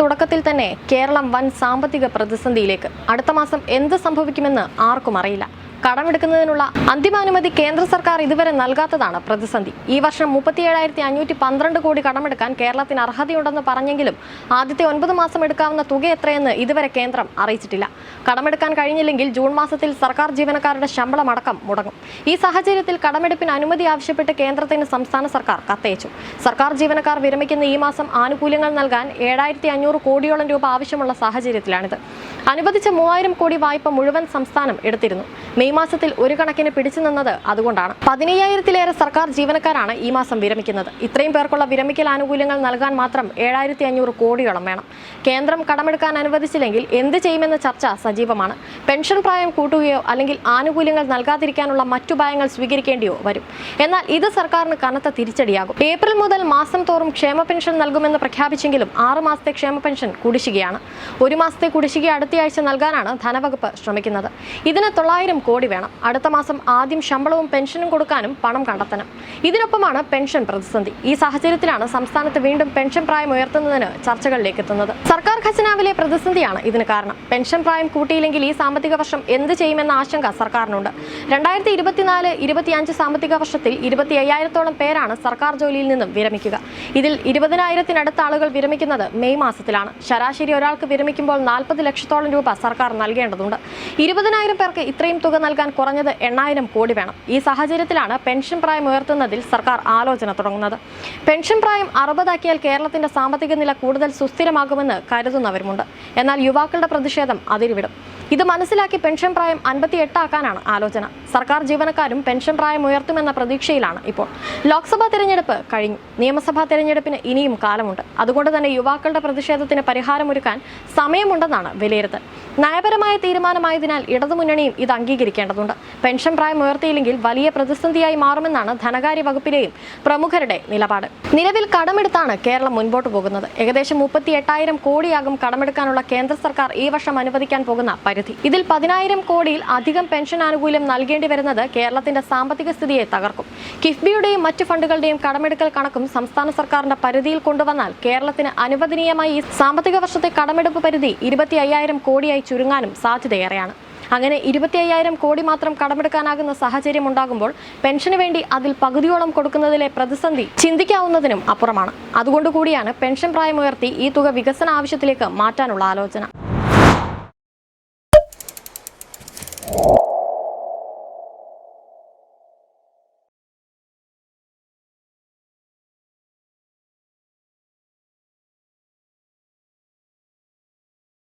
തുടക്കത്തിൽ തന്നെ കേരളം വൻ സാമ്പത്തിക പ്രതിസന്ധിയിലേക്ക്. അടുത്ത മാസം എന്ത് സംഭവിക്കുമെന്ന് ആർക്കും അറിയില്ല. കടമെടുക്കുന്നതിനുള്ള അന്തിമാനുമതി കേന്ദ്ര സർക്കാർ ഇതുവരെ നൽകാത്തതാണ് പ്രതിസന്ധി. ഈ വർഷം മുപ്പത്തിയേഴായിരത്തി അഞ്ഞൂറ്റി പന്ത്രണ്ട് കോടി കടമെടുക്കാൻ കേരളത്തിന് അർഹതയുണ്ടെന്ന് പറഞ്ഞെങ്കിലും ആദ്യത്തെ ഒൻപത് മാസം എടുക്കാവുന്ന തുക എത്രയെന്ന് ഇതുവരെ കേന്ദ്രം അറിയിച്ചിട്ടില്ല. കടമെടുക്കാൻ കഴിഞ്ഞില്ലെങ്കിൽ ജൂൺ മാസത്തിൽ സർക്കാർ ജീവനക്കാരുടെ ശമ്പളം അടക്കം മുടങ്ങും. ഈ സാഹചര്യത്തിൽ കടമെടുപ്പിന് അനുമതി ആവശ്യപ്പെട്ട് കേന്ദ്രത്തിന് സംസ്ഥാന സർക്കാർ കത്തയച്ചു. സർക്കാർ ജീവനക്കാർ വിരമിക്കുന്ന ഈ മാസം ആനുകൂല്യങ്ങൾ നൽകാൻ ഏഴായിരത്തി അഞ്ഞൂറ് കോടിയോളം രൂപ ആവശ്യമുള്ള സാഹചര്യത്തിലാണിത്. അനുവദിച്ച മൂവായിരം കോടി വായ്പ മുഴുവൻ സംസ്ഥാനം എടുത്തിരുന്നു. മെയ് മാസത്തിൽ ഒരു കണക്കിന് പിടിച്ചു നിന്നത് അതുകൊണ്ടാണ്. പതിനയ്യായിരത്തിലേറെ സർക്കാർ ജീവനക്കാരാണ് ഈ മാസം വിരമിക്കുന്നത്. ഇത്രയും പേർക്കുള്ള വിരമിക്കൽ ആനുകൂല്യങ്ങൾ നൽകാൻ മാത്രം ഏഴായിരത്തി അഞ്ഞൂറ് കോടിയോളം വേണം. കേന്ദ്രം കടമെടുക്കാൻ അനുവദിച്ചില്ലെങ്കിൽ എന്ത് ചെയ്യുമെന്ന ചർച്ച സജീവമാണ്. പെൻഷൻ പ്രായം കൂട്ടുകയോ അല്ലെങ്കിൽ ആനുകൂല്യങ്ങൾ നൽകാതിരിക്കാനുള്ള മറ്റു മറ്റുപായങ്ങൾ സ്വീകരിക്കേണ്ടിയോ വരും. എന്നാൽ ഇത് സർക്കാരിന് കനത്ത തിരിച്ചടിയാകും. ഏപ്രിൽ മുതൽ മാസം തോറും ക്ഷേമ പെൻഷൻ നൽകുമെന്ന് പ്രഖ്യാപിച്ചെങ്കിലും ആറ് മാസത്തെ ക്ഷേമ പെൻഷൻ കുടിശ്ശികയാണ്. ഒരു മാസത്തെ കുടിശ്ശിക അടുത്തയാഴ്ച നൽകാനാണ് ധനവകുപ്പ് ശ്രമിക്കുന്നത്. ഇതിന് തൊള്ളായിരം കോടി വേണം. അടുത്ത മാസം ആദ്യം ശമ്പളവും പെൻഷനും കൊടുക്കാനും പണം കണ്ടെത്തണം. ഇതിനൊപ്പമാണ് പെൻഷൻ പ്രതിസന്ധി. ഈ സാഹചര്യത്തിലാണ് സംസ്ഥാനത്ത് വീണ്ടും പെൻഷൻ പ്രായം ഉയർത്തുന്നതിന് ചർച്ചകളിലേക്ക് എത്തുന്നത്. സർക്കാർ ഖജനാവിലെ പ്രതിസന്ധിയാണ് ഇതിന് കാരണം. പെൻഷൻ പ്രായം കൂട്ടിയില്ലെങ്കിൽ ഈ സാമ്പത്തിക വർഷം എന്ത് ചെയ്യുമെന്ന ആശങ്ക സർക്കാരിനുണ്ട്. രണ്ടായിരത്തി ഇരുപത്തിനാല് ഇരുപത്തിയഞ്ച് സാമ്പത്തിക വർഷത്തിൽ ഇരുപത്തി അയ്യായിരത്തോളം പേരാണ് സർക്കാർ ജോലിയിൽ നിന്നും വിരമിക്കുക. ഇതിൽ ഇരുപതിനായിരത്തിനടുത്ത ആളുകൾ വിരമിക്കുന്നത് മെയ് മാസത്തിലാണ്. ശരാശരി ഒരാൾക്ക് വിരമിക്കുമ്പോൾ നാൽപ്പത് ലക്ഷത്തോളം രൂപ സർക്കാർ നൽകേണ്ടതുണ്ട്. ഇരുപതിനായിരം പേർക്ക് ഇത്രയും തുക നൽകാൻ കുറഞ്ഞത് എണ്ണായിരം കോടി വേണം. ഈ സാഹചര്യത്തിലാണ് പെൻഷൻ പ്രായം ഉയർത്തുന്നതിൽ സർക്കാർ ആലോചന തുടങ്ങുന്നത്. പെൻഷൻ പ്രായം അറുപതാക്കിയാൽ കേരളത്തിന്റെ സാമ്പത്തിക നില കൂടുതൽ സുസ്ഥിരമാകുമെന്ന് കരുതുന്നവരുമുണ്ട്. എന്നാൽ യുവാക്കളുടെ പ്രതിഷേധം അതിരിവിടും. ഇത് മനസ്സിലാക്കി പെൻഷൻ പ്രായം അൻപത്തി എട്ടാക്കാനാണ് ആലോചന. സർക്കാർ ജീവനക്കാരും പെൻഷൻ പ്രായം ഉയർത്തുമെന്ന പ്രതീക്ഷയിലാണ് ഇപ്പോൾ. ലോക്സഭാ തെരഞ്ഞെടുപ്പ് കഴിഞ്ഞു. നിയമസഭാ തെരഞ്ഞെടുപ്പിന് ഇനിയും കാലമുണ്ട്. അതുകൊണ്ട് തന്നെ യുവാക്കളുടെ പ്രതിഷേധത്തിന് പരിഹാരമൊരുക്കാൻ സമയമുണ്ടെന്നാണ് വിലയിരുത്തൽ. നയപരമായ തീരുമാനമായതിനാൽ ഇടതുമുന്നണിയും ഇത് അംഗീകരിക്കേണ്ടതുണ്ട്. പെൻഷൻ പ്രായം ഉയർത്തിയില്ലെങ്കിൽ വലിയ പ്രതിസന്ധിയായി മാറുമെന്നാണ് ധനകാര്യ വകുപ്പിലെയും പ്രമുഖരുടെ നിലപാട്. നിലവിൽ കടമെടുത്താണ് കേരളം മുൻപോട്ട് പോകുന്നത്. ഏകദേശം മുപ്പത്തി എട്ടായിരം കോടിയാകും കടമെടുക്കാനുള്ള കേന്ദ്ര സർക്കാർ ഈ വർഷം അനുവദിക്കാൻ പോകുന്ന പരിധി. ഇതിൽ പതിനായിരം കോടിയിൽ അധികം പെൻഷൻ ആനുകൂല്യം നൽകേണ്ടി വരുന്നത് കേരളത്തിന്റെ സാമ്പത്തിക സ്ഥിതിയെ തകർക്കും. കിഫ്ബിയുടെയും മറ്റ് ഫണ്ടുകളുടെയും കടമെടുക്കൽ കണക്കും സംസ്ഥാന സർക്കാരിന്റെ പരിധിയിൽ കൊണ്ടുവന്നാൽ കേരളത്തിന് അനുവദനീയമായി ഈ സാമ്പത്തിക വർഷത്തെ കടമെടുപ്പ് പരിധി ഇരുപത്തി അയ്യായിരം കോടിയായി ചുരുങ്ങാനും സാധ്യതയേറെയാണ്. അങ്ങനെ ഇരുപത്തി അയ്യായിരം കോടി മാത്രം കടമെടുക്കാനാകുന്ന സാഹചര്യം ഉണ്ടാകുമ്പോൾ പെൻഷന് വേണ്ടി അതിൽ പകുതിയോളം കൊടുക്കുന്നതിലെ പ്രതിസന്ധി ചിന്തിക്കാവുന്നതിനും അപ്പുറമാണ്. അതുകൊണ്ടുകൂടിയാണ് പെൻഷൻ പ്രായമുയർത്തി ഈ തുക വികസന ആവശ്യത്തിലേക്ക് മാറ്റാനുള്ള ആലോചന.